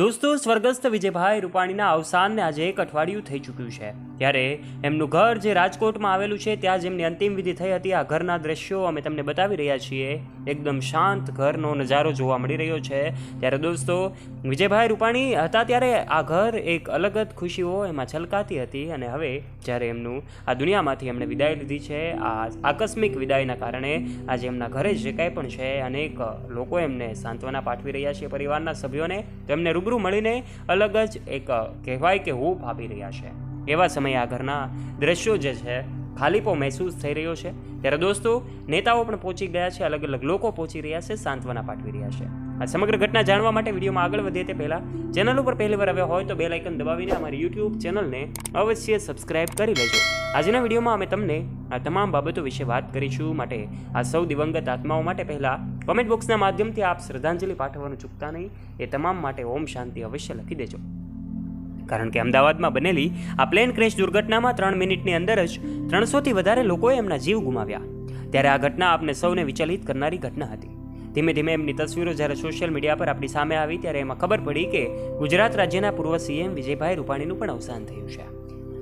દોસ્તો, સ્વર્ગસ્થ વિજયભાઈ રૂપાણીના અવસાનને આજે એક અઠવાડિયું થઈ ચૂક્યું છે. ત્યારે એમનું ઘર જે રાજકોટમાં આવેલું છે, ત્યાં જેમની અંતિમ વિધિ થઈ હતી. આ ઘરના દ્રશ્યો અમે તમને બતાવી રહ્યા છીએ. એકદમ શાંત ઘરનો નજારો જોવા મળી રહ્યો છે. ત્યારે દોસ્તો, વિજયભાઈ રૂપાણી હતા ત્યારે આ ઘર એક અલગ જ ખુશીઓ એમાં છલકાતી હતી અને હવે જ્યારે એમનું આ દુનિયામાંથી એમણે વિદાય લીધી છે, આ આકસ્મિક વિદાયના કારણે આજે એમના ઘરે જે કાંઈ પણ છે, અનેક લોકો એમને સાંત્વના પાઠવી રહ્યા છે, પરિવારના સભ્યોને. તો એમને રૂબરૂ મળીને અલગ જ એક કહેવાય કે હું આપી રહ્યા છે. એવા સમયે આ ઘરના દ્રશ્યો જે છે ખાલીપો મહેસૂસ થઈ રહ્યો છે. ત્યારે દોસ્તો, નેતાઓ પણ પહોંચી ગયા છે અલગ અલગ લોકો પહોંચી રહ્યા છે, સાંત્વના પાઠવી રહ્યા છે. આ સમગ્ર ઘટના જાણવા માટે વિડીયોમાં આગળ વધીએ તે પહેલાં ચેનલ ઉપર પહેલીવાર આવ્યા હોય તો બે લાઇકન દબાવીને અમારી યુટ્યુબ ચેનલને અવશ્ય સબસ્ક્રાઇબ કરી લેજો. આજના વિડીયોમાં અમે તમને આ તમામ બાબતો વિશે વાત કરીશું માટે. આ સૌ દિવંગત આત્માઓ માટે પહેલાં કોમેન્ટ બોક્સના માધ્યમથી આપ શ્રદ્ધાંજલિ પાઠવવાનું ચૂકતા નહીં. એ તમામ માટે ઓમ શાંતિ અવશ્ય લખી દેજો. કારણ કે અમદાવાદમાં બનેલી આ પ્લેન ક્રેશ દુર્ઘટનામાં ત્રણ મિનિટની અંદર જ ત્રણસોથી વધારે લોકોએ એમના જીવ ગુમાવ્યા. ત્યારે આ ઘટના આપને સૌને વિચલિત કરનારી ઘટના હતી. ધીમે ધીમે એમની તસવીરો જ્યારે સોશિયલ મીડિયા પર આપણી સામે આવી ત્યારે એમાં ખબર પડી કે ગુજરાત રાજ્યના પૂર્વ સીએમ વિજયભાઈ રૂપાણીનું પણ અવસાન થયું છે.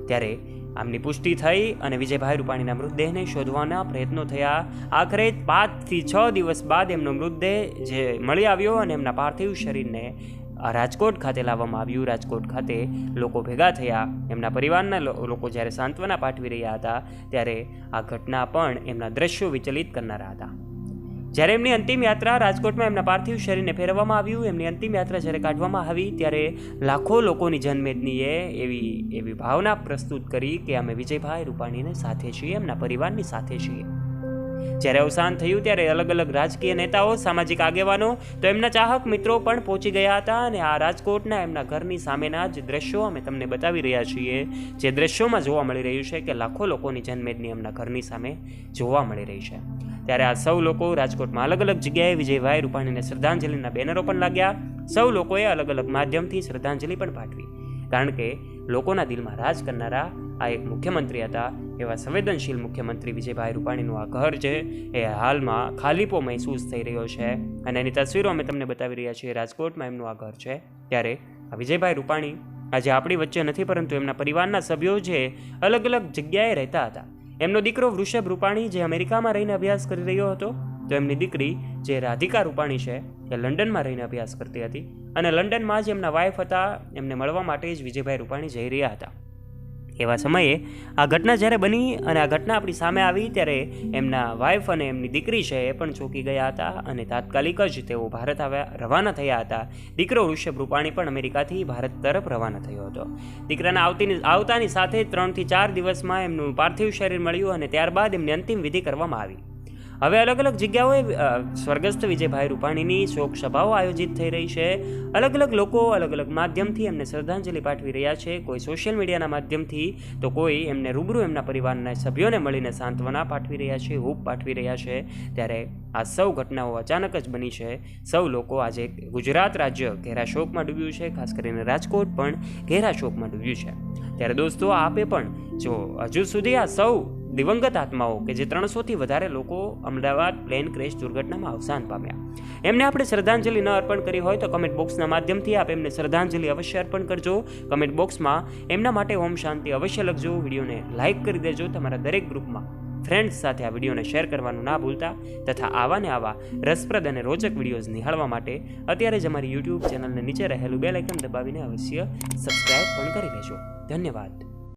ત્યારે આમની પુષ્ટિ થઈ અને વિજયભાઈ રૂપાણીના મૃતદેહને શોધવાના પ્રયત્નો થયા. આખરે પાંચથી છ દિવસ બાદ એમનો મૃતદેહ જે મળી આવ્યો અને એમના પાર્થિવ શરીરને રાજકોટ ખાતે લાવવામાં આવ્યું. રાજકોટ ખાતે લોકો ભેગા થયા. એમના પરિવારના લોકો જ્યારે સાંત્વના પાઠવી રહ્યા હતા ત્યારે આ ઘટના પણ એમના દ્રશ્યો વિચલિત કરનારા હતા. જ્યારે એમની અંતિમ યાત્રા રાજકોટમાં એમના પાર્થિવ શરીરને ફેરવવામાં આવ્યું એમની અંતિમ યાત્રા જ્યારે કાઢવામાં આવી, ત્યારે લાખો લોકોની જનમેદનીએ એવી એવી ભાવના પ્રસ્તુત કરી કે અમે વિજયભાઈ રૂપાણીને સાથે છીએ, એમના પરિવારની સાથે છીએ. જ્યારે અવસાન થયું, ત્યારે અલગ અલગ રાજકીય નેતાઓ, સામાજિક આગેવાનો, તો એમના ચાહક મિત્રો પણ પહોંચી ગયા હતા અને આ રાજકોટના એમના ઘરની સામેના જ દ્રશ્યો અમે તમને બતાવી રહ્યા છીએ. જે દ્રશ્યોમાં જોવા મળી રહ્યું છે કે લાખો લોકોની જનમેદની એમના ઘરની સામે જોવા મળી રહી છે. ત્યારે આ સૌ લોકો રાજકોટમાં અલગ અલગ જગ્યાએ વિજયભાઈ રૂપાણીને શ્રદ્ધાંજલિના બેનરો પણ લાગ્યા. સૌ લોકોએ અલગ અલગ માધ્યમથી શ્રદ્ધાંજલિ પણ પાઠવી. કારણ કે લોકોના દિલમાં રાજ કરનારા આ એક મુખ્યમંત્રી હતા. એવા સંવેદનશીલ મુખ્યમંત્રી વિજયભાઈ રૂપાણીનું આ ઘર છે, એ હાલમાં ખાલીપો મહેસૂસ થઈ રહ્યો છે. અને એની તસવીરો અમે તમને બતાવી રહ્યા છીએ, રાજકોટમાં એમનું આ ઘર છે. ત્યારે આ વિજયભાઈ રૂપાણી આજે આપણી વચ્ચે નથી, પરંતુ એમના પરિવારના સભ્યો જે અલગ અલગ જગ્યાએ રહેતા હતા. એમનો દીકરો વૃષભ રૂપાણી જે અમેરિકામાં રહીને અભ્યાસ કરી રહ્યો હતો, તો એમની દીકરી જે રાધિકા રૂપાણી છે, એ લંડનમાં રહીને અભ્યાસ કરતી હતી. અને લંડનમાં જ એમના વાઇફ હતા, એમને મળવા માટે જ વિજયભાઈ રૂપાણી જઈ રહ્યા હતા. એવા સમયે આ ઘટના જ્યારે બની અને આ ઘટના આપણી સામે આવી, ત્યારે એમના વાઇફ અને એમની દીકરી છે એ પણ ચોંકી ગયા હતા અને તાત્કાલિક જ તેઓ ભારત આવ્યા, રવાના થયા હતા. દીકરો ઋષભ રૂપાણી પણ અમેરિકાથી ભારત તરફ રવાના થયો હતો. દીકરાના આવતીની, આવતાની સાથે ત્રણથી ચાર દિવસમાં એમનું પાર્થિવ શરીર મળ્યું અને ત્યારબાદ એમની અંતિમ વિધિ કરવામાં આવી. હવે અલગ અલગ જગ્યાઓએ સ્વર્ગસ્થ વિજયભાઈ રૂપાણીની શોક સભાઓ આયોજિત થઈ રહી છે. અલગ અલગ લોકો અલગ અલગ માધ્યમથી એમને શ્રદ્ધાંજલિ પાઠવી રહ્યા છે. કોઈ સોશિયલ મીડિયાના માધ્યમથી તો કોઈ એમને રૂબરૂ એમના પરિવારના સભ્યોને મળીને સાંત્વના પાઠવી રહ્યા છે હૂપ પાઠવી રહ્યા છે. ત્યારે આ સૌ ઘટનાઓ અચાનક જ બની છે. સૌ લોકો આજે ગુજરાત રાજ્ય ઘેરા શોકમાં ડૂબ્યું છે. ખાસ કરીને રાજકોટ પણ ઘેરા શોકમાં ડૂબ્યું છે. ત્યારે દોસ્તો, આપે પણ જો હજુ સુધી આ સૌ દિવંગત આત્માઓ કે જે ત્રણસોથી વધારે લોકો અમદાવાદ પ્લેન ક્રેશ દુર્ઘટનામાં અવસાન પામ્યા. એમને આપણે શ્રદ્ધાંજલિ ન અર્પણ કરી હોય તો કમેન્ટ બોક્સના માધ્યમથી આપ એમને શ્રદ્ધાંજલિ અવશ્ય અર્પણ કરજો. કમેન્ટ બોક્સમાં એમના માટે ઓમ શાંતિ અવશ્ય લખજો. વિડીયોને લાઇક કરી દેજો તમારા દરેક ગ્રુપમાં ફ્રેન્ડ્સ સાથે આ વિડીયોને શેર કરવાનું ના ભૂલતા તથા આવા ને આવા રસપ્રદ અને રોચક વિડીયોઝ નિહાળવા માટે અત્યારે જ અમારી યુટ્યુબ ચેનલને નીચે રહેલું બેલ આઇકન દબાવીને અવશ્ય સબસ્ક્રાઇબ પણ કરી લેજો. ધન્યવાદ.